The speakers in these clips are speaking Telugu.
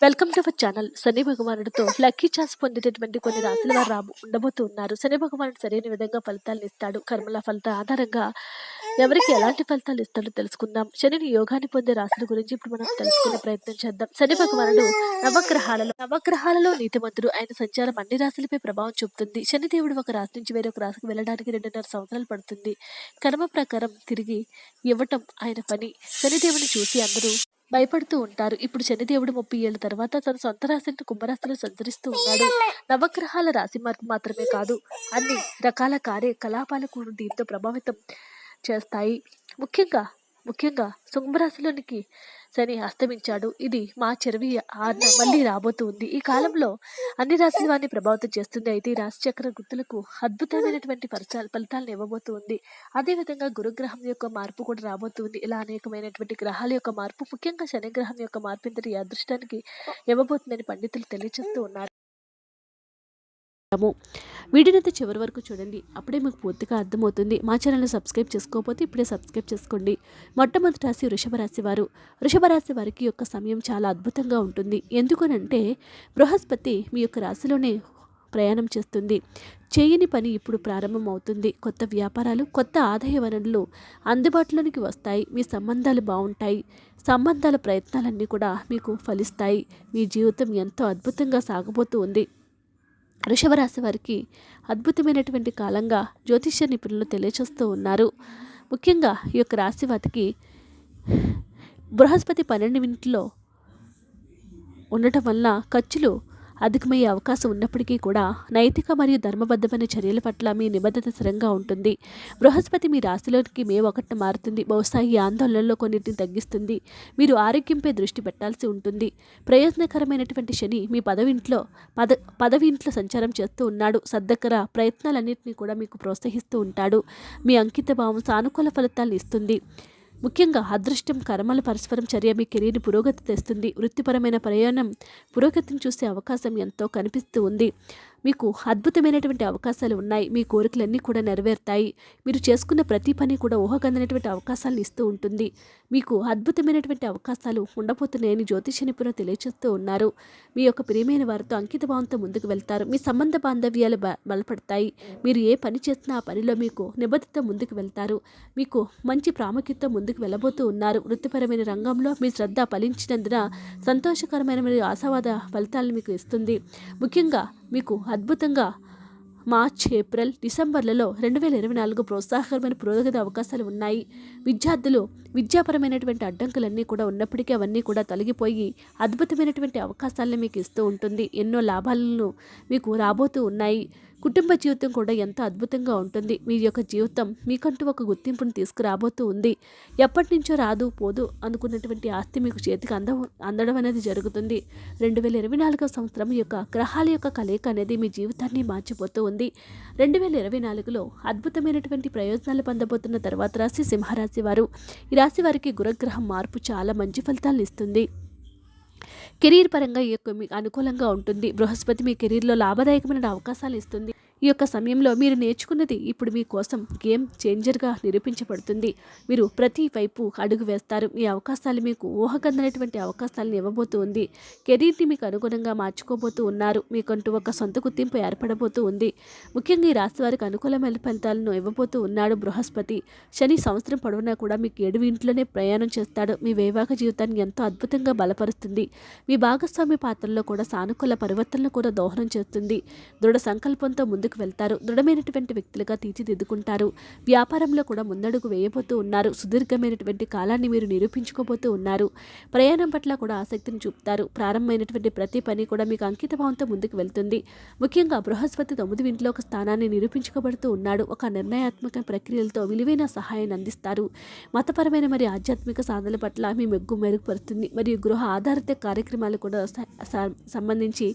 Welcome to our channel Shani భగవానుడితో lucky chance పొందేటటువంటి కొన్ని రాశుల వారు రాబో ఉండబోతూ ఉన్నారు. శని భగవానుడు సరైన విధంగా ఫలితాలను ఇస్తాడు. కర్మల ఫలిత ఆధారంగా ఎవరికి ఎలాంటి ఫలితాలు ఇస్తాడో తెలుసుకుందాం. శనిని యోగాన్ని పొందే రాశుల గురించి ఇప్పుడు మనం తెలుసుకునే ప్రయత్నం చేద్దాం. శని భగవానుడు నవగ్రహాలలో నవగ్రహాలలో నీతిమంతుడు. ఆయన సంచారం అన్ని రాశులపై ప్రభావం చూపుతుంది. శని దేవుడు ఒక రాశి నుంచి వేరొక రాశికి వెళ్ళడానికి రెండున్నర సంవత్సరాలు పడుతుంది. కర్మ ప్రకారం తిరిగి ఇవ్వటం ఆయన పని. శనిదేవుని చూసి అందరూ భయపడుతూ ఉంటారు. ఇప్పుడు శనిదేవుడు ముప్పై ఏళ్ళ తర్వాత తన సొంత రాశిని కుంభరాశిలో సంచరిస్తూ ఉన్నాడు. నవగ్రహాల రాశి మార్పు మాత్రమే కాదు అన్ని రకాల కార్యకలాపాలు కూడా దీంతో ప్రభావితం చేస్తాయి. ముఖ్యంగా ముఖ్యంగా కుంభరాశిలోనికి శని అస్తమించాడు. ఇది మా చెరవి ఆరున మళ్ళీ రాబోతుంది. ఈ కాలంలో అన్ని రాశుల వారిని ప్రభావితం చేస్తుంది. అయితే ఈ చక్ర గుర్తులకు అద్భుతమైనటువంటి ఫలితాలు ఫలితాలను ఇవ్వబోతుంది. అదేవిధంగా గురుగ్రహం యొక్క మార్పు కూడా రాబోతుంది. ఇలా అనేకమైనటువంటి గ్రహాల యొక్క మార్పు ముఖ్యంగా శనిగ్రహం యొక్క మార్పు ఇంతటి అదృష్టానికి ఇవ్వబోతుందని పండితులు తెలియజేస్తూ ఉన్నారు. వీడియోనైతే చివరి వరకు చూడండి. అప్పుడే మీకు పూర్తిగా అర్థమవుతుంది. మా ఛానల్ని సబ్స్క్రైబ్ చేసుకోకపోతే ఇప్పుడే సబ్స్క్రైబ్ చేసుకోండి. మొట్టమొదటి రాశి వృషభ రాశి వారు. వృషభ రాశి వారికి యొక్క సమయం చాలా అద్భుతంగా ఉంటుంది. ఎందుకనంటే బృహస్పతి మీ యొక్క రాశిలోనే ప్రయాణం చేస్తుంది. చేయని పని ఇప్పుడు ప్రారంభం అవుతుంది కొత్త వ్యాపారాలు కొత్త ఆదాయ వనరులు అందుబాటులోనికి వస్తాయి. మీ సంబంధాలు బాగుంటాయి. సంబంధాల ప్రయత్నాలన్నీ కూడా మీకు ఫలిస్తాయి. మీ జీవితం ఎంతో అద్భుతంగా సాగబోతూ ఉంది. వృషభరాశి వారికి అద్భుతమైనటువంటి కాలంగా జ్యోతిష్య నిపుణులు తెలియచేస్తూ ఉన్నారు. ముఖ్యంగా ఈ యొక్క రాశి వారికి బృహస్పతి పన్నెండు మినిట్లో ఉండటం వల్ల ఖర్చులు అధికమయ్యే అవకాశం ఉన్నప్పటికీ కూడా నైతిక మరియు ధర్మబద్ధమైన చర్యల పట్ల మీ నిబద్ధత స్థిరంగా ఉంటుంది. బృహస్పతి మీ రాశిలోకి మే ఒకటి మారుతుంది. బహుశా ఈ ఆందోళనలో కొన్నిటిని తగ్గిస్తుంది. మీరు ఆరోగ్యంపై దృష్టి పెట్టాల్సి ఉంటుంది. ప్రయోజనకరమైనటువంటి శని మీ పదవింట్లో పద పదవి ఇంట్లో సంచారం చేస్తూ ఉన్నాడు. సద్దకర ప్రయత్నాలన్నింటినీ కూడా మీకు ప్రోత్సహిస్తూ ఉంటాడు. మీ అంకిత భావం సానుకూల ఫలితాలను ఇస్తుంది. ముఖ్యంగా అదృష్టం కర్మల పరస్పరం చర్య మీ కెరీర్ పురోగతి తెస్తుంది. వృత్తిపరమైన ప్రయాణం పురోగతిని చూసే అవకాశం ఎంతో కనిపిస్తూ ఉంది. మీకు అద్భుతమైనటువంటి అవకాశాలు ఉన్నాయి. మీ కోరికలన్నీ కూడా నెరవేరుతాయి. మీరు చేసుకున్న ప్రతి పని కూడా ఊహకందనటువంటి అవకాశాలను ఇస్తూ ఉంటుంది. మీకు అద్భుతమైనటువంటి అవకాశాలు ఉండబోతున్నాయని జ్యోతిష నిపుణులు తెలియజేస్తూ ఉన్నారు. మీ యొక్క ప్రియమైన వారితో అంకిత భావంతో ముందుకు వెళ్తారు. మీ సంబంధ బాంధవ్యాలు బ బలపడతాయి. మీరు ఏ పని చేసినా ఆ పనిలో మీకు నిబద్ధత ముందుకు వెళ్తారు. మీకు మంచి ప్రాముఖ్యత ముందుకు వెళ్ళబోతూ ఉన్నారు. వృత్తిపరమైన రంగంలో మీ శ్రద్ధ ఫలించినందున సంతోషకరమైన మరియు ఆశావాద ఫలితాలను మీకు ఇస్తుంది. ముఖ్యంగా మీకు అద్భుతంగా మార్చ్ ఏప్రిల్ డిసెంబర్లలో రెండు వేల ఇరవై నాలుగు ప్రోత్సాహకరమైన పురోగతి అవకాశాలు ఉన్నాయి. విద్యార్థులు విద్యాపరమైనటువంటి అడ్డంకులన్నీ కూడా ఉన్నప్పటికీ అవన్నీ కూడా తొలగిపోయి అద్భుతమైనటువంటి అవకాశాలను మీకు ఇస్తూ ఉంటుంది. ఎన్నో లాభాలను మీకు రాబోతూ ఉన్నాయి. కుటుంబ జీవితం కూడా ఎంతో అద్భుతంగా ఉంటుంది. మీ యొక్క జీవితం మీకంటూ ఒక గుర్తింపును తీసుకురాబోతూ ఉంది. ఎప్పటి నుంచో రాదు పోదు అనుకున్నటువంటి ఆస్తి మీకు చేతికి అంద అందడం అనేది జరుగుతుంది. రెండు వేల ఇరవై నాలుగవ సంవత్సరం యొక్క గ్రహాల యొక్క కలయిక అనేది మీ జీవితాన్ని మార్చిపోతూ ఉంది. రెండు వేల ఇరవై నాలుగులో అద్భుతమైనటువంటి ప్రయోజనాలు పొందబోతున్న తర్వాత రాశి సింహరాశి వారు. ఈ రాశి వారికి గురగ్రహం మార్పు చాలా మంచి ఫలితాలను ఇస్తుంది. కెరీర్ పరంగా ఈ యొక్క మీకు అనుకూలంగా ఉంటుంది. బృహస్పతి మీ కెరీర్లో లాభదాయకమైన అవకాశాలు ఇస్తుంది. ఈ యొక్క సమయంలో మీరు నేర్చుకున్నది ఇప్పుడు మీ కోసం గేమ్ చేంజర్గా నిరూపించబడుతుంది. మీరు ప్రతి వైపు అడుగు వేస్తారు. మీ అవకాశాలు మీకు ఊహకందనటువంటి అవకాశాలను ఇవ్వబోతూ ఉంది కెరీర్ని మీకు అనుగుణంగా మార్చుకోబోతూ ఉన్నారు. మీకంటూ ఒక సొంత గుర్తింపు ఏర్పడబోతూ ఉంది. ముఖ్యంగా ఈ రాశి వారికి అనుకూలమైన ఫలితాలను ఇవ్వబోతూ ఉన్నాడు బృహస్పతి. శని సంవత్సరం పొడవునా కూడా మీకు ఏడు ఇంట్లోనే ప్రయాణం చేస్తాడు. మీ వైవాహిక జీవితాన్ని ఎంతో అద్భుతంగా బలపరుస్తుంది. మీ భాగస్వామి పాత్రలో కూడా సానుకూల పరివర్తనలు కూడా దోహదం చేస్తుంది. దృఢ సంకల్పంతో ముందుకు వెళ్తారు. దృఢమైనటువంటి వ్యక్తులుగా తీర్చిదిద్దుకుంటారు. వ్యాపారంలో కూడా ముందడుగు వేయబోతూ ఉన్నారు. సుదీర్ఘమైనటువంటి కాలాన్ని మీరు నిరూపించుకోబోతూ ఉన్నారు. ప్రయాణం పట్ల కూడా ఆసక్తిని చూపుతారు. ప్రారంభమైనటువంటి ప్రతి పని కూడా మీకు అంకితభావంతో ముందుకు వెళ్తుంది. ముఖ్యంగా బృహస్పతి తొమ్మిది ఇంట్లో ఒక స్థానాన్ని నిరూపించుకోబడుతూ ఉన్నాడు. ఒక నిర్ణయాత్మక ప్రక్రియలతో విలువైన సహాయాన్ని అందిస్తారు. మతపరమైన మరియు ఆధ్యాత్మిక సాధనల పట్ల మీ మెగ్గు మెరుగుపరుస్తుంది. మరియు గృహ ఆధారిత కార్యక్రమాలు కూడా సంబంధించి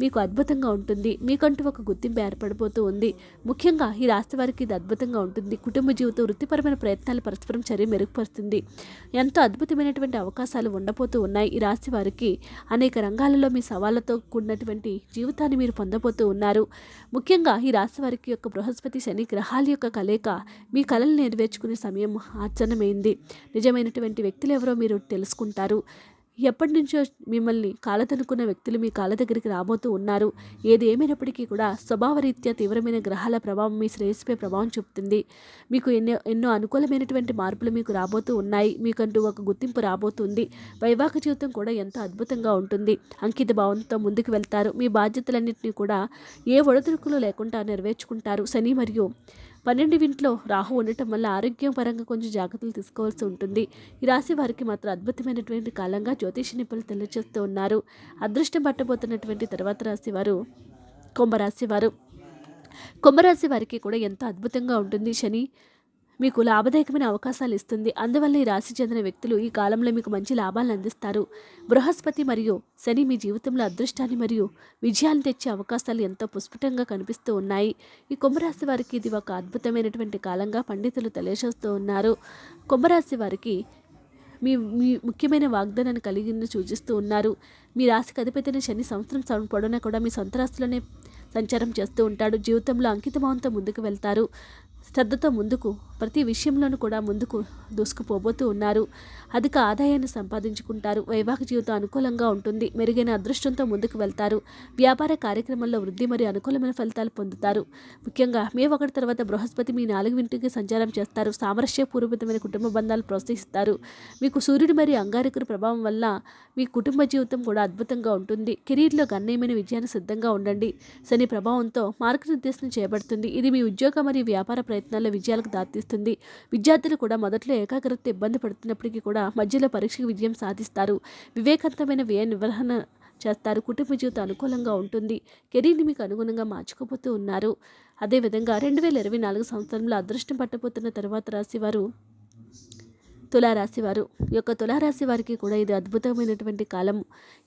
మీకు అద్భుతంగా ఉంటుంది. మీకంటూ ఒక గుర్తింపు ఏర్పడిపోతూ ఉంది. ముఖ్యంగా ఈ రాశి వారికి ఇది అద్భుతంగా ఉంటుంది. కుటుంబ జీవితం వృత్తిపరమైన ప్రయత్నాలు పరస్పరం చర్య మెరుగుపరుస్తుంది. ఎంతో అద్భుతమైనటువంటి అవకాశాలు ఉండబోతూ ఉన్నాయి. ఈ రాశి వారికి అనేక రంగాలలో మీ సవాళ్ళతో కూడినటువంటి జీవితాన్ని మీరు పొందబోతూ ఉన్నారు. ముఖ్యంగా ఈ రాశి వారికి యొక్క బృహస్పతి శని గ్రహాల యొక్క కలయిక మీ కళలు నెరవేర్చుకునే సమయం ఆచరణమైంది. నిజమైనటువంటి వ్యక్తులు ఎవరో మీరు తెలుసుకుంటారు. ఎప్పటి నుంచో మిమ్మల్ని కాలతనుకున్న వ్యక్తులు మీ కాళ్ళ దగ్గరికి రాబోతూ ఉన్నారు. ఏది ఏమైనప్పటికీ కూడా స్వభావరీత్యా తీవ్రమైన గ్రహాల ప్రభావం మీ శ్రేయస్సుపై ప్రభావం చూపుతుంది. మీకు ఎన్నో ఎన్నో అనుకూలమైనటువంటి మార్పులు మీకు రాబోతూ ఉన్నాయి. మీకంటూ ఒక గుర్తింపు రాబోతుంది. వైవాహిక జీవితం కూడా ఎంతో అద్భుతంగా ఉంటుంది. అంకిత భావంతో ముందుకు వెళ్తారు. మీ బాధ్యతలన్నింటినీ కూడా ఏ ఒడదుడుకులు లేకుండా నెరవేర్చుకుంటారు. శని మరియు పన్నెండు ఇంట్లో రాహు ఉండటం వల్ల ఆరోగ్యం పరంగా కొంచెం జాగ్రత్తలు తీసుకోవాల్సి ఉంటుంది. ఈ రాశి వారికి మాత్రం అద్భుతమైనటువంటి కాలంగా జ్యోతిష నిపుణులు తెలియజేస్తూ ఉన్నారు. అదృష్టం పట్టబోతున్నటువంటి తర్వాత రాశి వారు కుంభరాశి వారు. కుంభరాశి వారికి కూడా ఎంతో అద్భుతంగా ఉంటుంది. శని మీకు లాభదాయకమైన అవకాశాలు ఇస్తుంది. అందువల్ల ఈ రాశి చెందిన వ్యక్తులు ఈ కాలంలో మీకు మంచి లాభాలను అందిస్తారు. బృహస్పతి మరియు శని మీ జీవితంలో అదృష్టాన్ని మరియు విజయాలు తెచ్చే అవకాశాలు ఎంతో పుష్పటంగా కనిపిస్తూ ఉన్నాయి. ఈ కుంభరాశి వారికి ఇది ఒక అద్భుతమైనటువంటి కాలంగా పండితులు తెలియజేస్తూ ఉన్నారు. కుంభరాశి వారికి మీ మీ ముఖ్యమైన వాగ్దానాన్ని కలిగి సూచిస్తూ ఉన్నారు. మీ రాశికి అధిపతిని శని సంవత్సరం పొడవునా కూడా మీ సొంత రాశిలోనే సంచారం చేస్తూ ఉంటాడు. జీవితంలో అంకితభావంతో ముందుకు వెళ్తారు. శ్రద్ధతో ముందుకు ప్రతి విషయంలోనూ కూడా ముందుకు దూసుకుపోబోతూ ఉన్నారు. అధిక ఆదాయాన్ని సంపాదించుకుంటారు. వైవాహిక జీవితం అనుకూలంగా ఉంటుంది. మెరుగైన అదృష్టంతో ముందుకు వెళ్తారు. వ్యాపార కార్యక్రమంలో వృద్ధి మరియు అనుకూలమైన ఫలితాలు పొందుతారు. ముఖ్యంగా మే ఒకటి తర్వాత బృహస్పతి మీ నాలుగు ఇంటికి సంచారం చేస్తారు. సామరస్యపూర్వకమైన కుటుంబ బంధాలు ప్రోత్సహిస్తారు. మీకు సూర్యుడు మరియు అంగారకుడి ప్రభావం వల్ల మీ కుటుంబ జీవితం కూడా అద్భుతంగా ఉంటుంది. కెరీర్లో గణనీయమైన విజయాన్ని సిద్ధంగా ఉండండి. శని ప్రభావంతో మార్గనిర్దేశం చేయబడుతుంది ఇది మీ ఉద్యోగ మరియు వ్యాపార ప్రయత్నాల్లో విజయాలకు దారితీస్తుంది. విద్యార్థులు కూడా మొదట్లో ఏకాగ్రత ఇబ్బంది పడుతున్నప్పటికీ కూడా మధ్యలో పరీక్షకు విజయం సాధిస్తారు. వివేకవంతమైన వ్యయ నిర్వహణ చేస్తారు. కుటుంబ జీవితం అనుకూలంగా ఉంటుంది. కెరీర్ని మీకు అనుగుణంగా మార్చుకోబోతూ ఉన్నారు. అదేవిధంగా రెండు వేల ఇరవై నాలుగు సంవత్సరంలో అదృష్టం పట్టబోతున్న తర్వాత రాశివారు తులారాశి వారు ఈ యొక్క తులారాశి వారికి కూడా ఇది అద్భుతమైనటువంటి కాలం.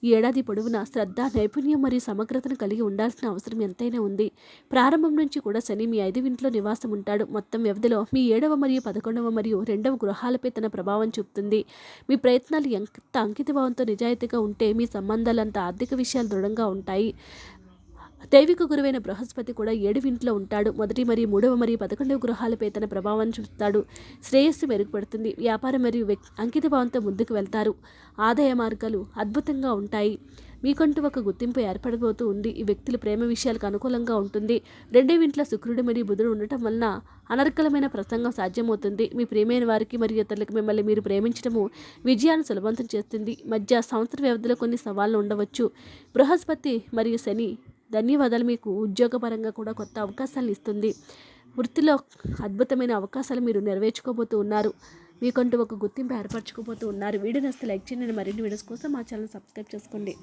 ఈ ఏడాది పొడవునా శ్రద్ధ నైపుణ్యం మరియు సమగ్రతను కలిగి ఉండాల్సిన అవసరం ఎంతైనా ఉంది. ప్రారంభం నుంచి కూడా శని మీ ఐదు ఇంట్లో నివాసం ఉంటాడు. మొత్తం వ్యవధిలో మీ ఏడవ మరియు పదకొండవ మరియు రెండవ గృహాలపై తన ప్రభావం చూపుతుంది. మీ ప్రయత్నాలు ఎంత అంకితభావంతో నిజాయితీగా ఉంటే మీ సంబంధాలంత ఆర్థిక విషయాలు దృఢంగా ఉంటాయి. దైవిక గురువైన బృహస్పతి కూడా ఏడు ఇంట్లో ఉంటాడు. మొదటి మరియు మూడవ మరియు పదకొండవ గృహాలపై తన ప్రభావాన్ని చూస్తాడు శ్రేయస్సు మెరుగుపడుతుంది. వ్యాపారం మరియు అంకిత భావంతో ముందుకు వెళ్తారు. ఆదాయ మార్గాలు అద్భుతంగా ఉంటాయి. మీకంటూ ఒక గుర్తింపు ఏర్పడబోతూ ఉంది. ఈ వ్యక్తుల ప్రేమ విషయాలకు అనుకూలంగా ఉంటుంది. రెండే ఇంట్లో శుక్రుడు మరియు బుధుడు ఉండటం వలన అనర్కలమైన ప్రసంగం సాధ్యమవుతుంది. మీ ప్రేమైన వారికి మరియు ఇతరులకు మిమ్మల్ని మీరు ప్రేమించడము విజయాన్ని సులభంతం చేస్తుంది. మధ్య సంవత్సర వ్యవధిలో కొన్ని సవాళ్ళు ఉండవచ్చు. బృహస్పతి మరియు శని ధన్యవాదాలు. మీకు ఉద్యోగపరంగా కూడా కొత్త అవకాశాలు ఇస్తుంది. వృత్తిలో అద్భుతమైన అవకాశాలు మీరు నెరవేర్చుకోబోతూ ఉన్నారు. మీకంటూ ఒక గుర్తింపు ఏర్పరచుకోబోతూ ఉన్నారు. వీడియో నస్తే లైక్ చేయండి. మరిన్ని వీడియోస్ కోసం మా ఛానల్ సబ్స్క్రైబ్ చేసుకోండి.